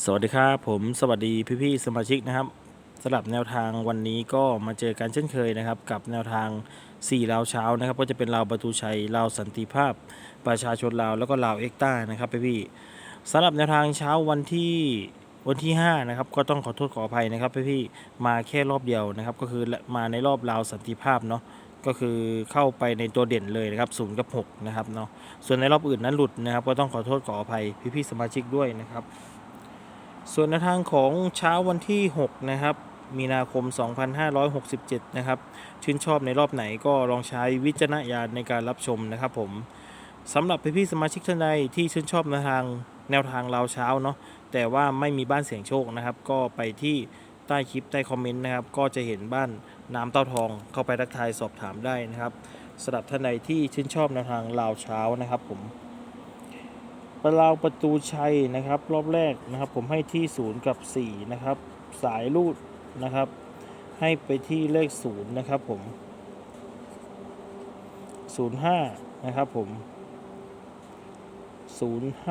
สวัสดีครับผมสวัสดีพี่ๆสมาชิกนะครับสำหรับแนวทางวันนี้ก็มาเจอกันเช่นเคยนะครับ กับแนวทาง4ลาวเช้านะครับ ก็จะเป็นลาวประตูชัยลาวสันติภาพ ประชาชนลาวแล้วก็ลาวเอ็กต้านะครับพี่ๆสำหรับแนวทางเช้าวันที่วันที่5นะครับก็ต้องขอโทษขออภัยนะครับพี่ๆมาแค่รอบเดียวนะครับ ก็คือมาในรอบลาวสันติภาพเนาะก็คือเข้าไปในตัวเด่นเลยนะครับศูนย์กับ6นะครับเนาะส่วนในรอบอื่นนั้นหลุดนะครับ ก็ต้องขอโทษขออภัยพี่ๆสมาชิกด้วยนะครับ ส่วนแนวทางของเช้าวันที่ 6 นะครับ มีนาคม 2567 นะครับ ชื่นชอบในรอบไหนก็ลองใช้วิจารณญาณในการรับชมนะครับผมสำหรับพี่ๆสมาชิกท่านใดที่ชื่นชอบแนวทางแนวทางเราเช้าเนาะแต่ว่าไม่มีบ้านเสียงโชคนะครับ ก็ไปที่ใต้คลิปใต้คอมเมนต์นะครับ ก็จะเห็นบ้านน้ำเต้าทองเข้าไปทักทายสอบถามได้นะครับสำหรับท่านใดที่ชื่นชอบแนวทางลาวเช้านะครับผม ปลาวประตูชัยนะครับ รอบแรกนะครับ ผมให้ที่ 0 กับ 4 นะครับ สายลูดนะครับ ให้ไปที่เลข 0 นะครับผม 05 นะครับผม 05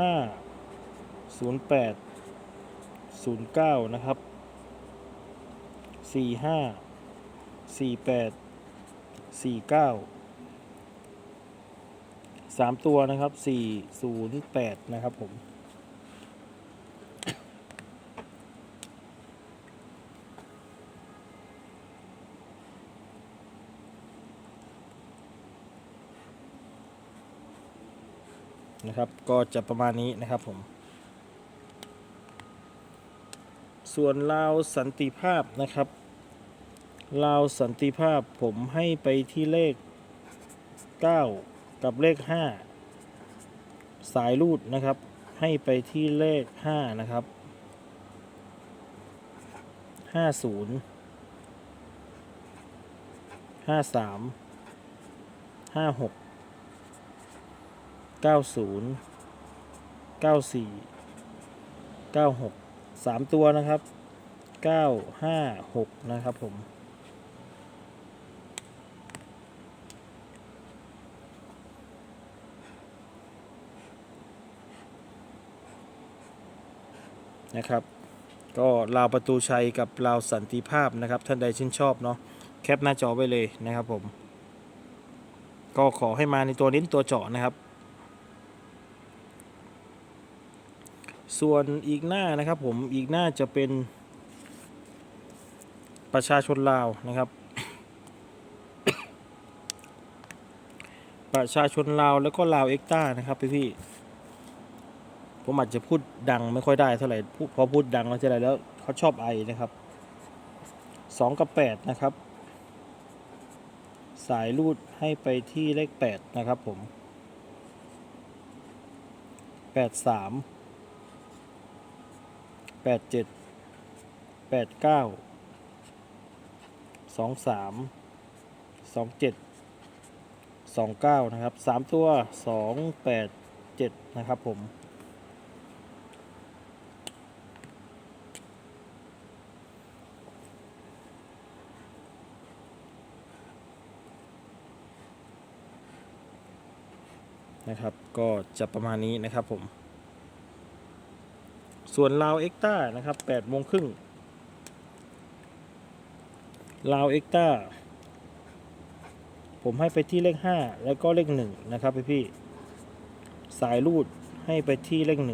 08 09 นะครับ 45 48 49 สามตัวนะครับสี่ศูนย์แปดนะครับผม นะครับ ก็จะประมาณนี้นะครับผม ส่วนลาวสันติภาพนะครับลาวสันติภาพผมให้ไปที่เลข 9 กับเลข 5 สายรูดนะครับ ให้ไปที่เลข 5 นะครับ 50 53 56 90 94 96 3 ตัวนะครับ 9 5 6 นะครับผม นะครับ ก็ลาวประตูชัยกับลาวสันติภาพนะครับ ท่านใดชื่นชอบเนาะแคปหน้าจอไว้เลยนะครับผม ก็ขอให้มาในตัวนิ้นตัวเจาะนะครับ ส่วนอีกหน้านะครับผมอีกหน้าจะเป็นประชาชนลาวนะครับ ประชาชนลาวแล้วก็ลาวเอ็กต้านะครับพี่พี่ ผมอาจจะพูดดังไม่ค่อยได้เท่าไหร่พอพูดดังแล้วเท่าไหร่แล้วเขาชอบไอนะครับสองกับแปดนะครับ สายรูดให้ไปที่เลขแปดนะครับผมแปดสามแปดเจ็ดแปดเก้าสองสามสองเจ็ดสองเก้านะครับสามตัวสองแปดเจ็ดนะครับผม นะครับ ก็จะประมาณนี้นะครับผม ส่วนลาวเอ็กต้านะครับ8โมงครึ่งลาวเอ็กต้าผมให้ไปที่เลข5แล้วก็เลข1นะครับพี่พี่สายรูดให้ไปที่เลข1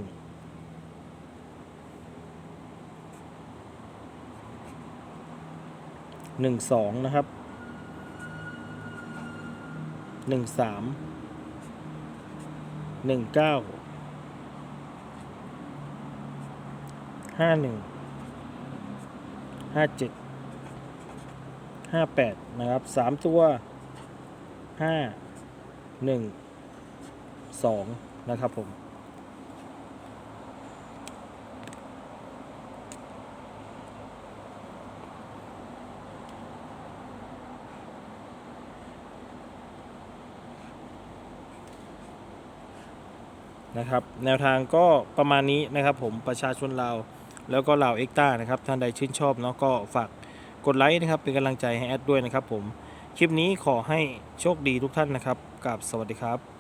หนึ่งสองนะครับหนึ่งสาม หนึ่งเก้าห้าหนึ่งห้าเจ็ดห้าแปดนะครับสามตัวห้าหนึ่งสองนะครับผม นะครับ แนวทางก็ประมาณนี้นะครับ ผมประชาชนลาวแล้วก็ลาวเอ็กต้านะครับท่านใดชื่นชอบเนาะก็ฝากกดไลค์นะครับเป็นกำลังใจให้แอดด้วยนะครับ ผมคลิปนี้ขอให้โชคดีทุกท่านนะครับกับสวัสดีครับ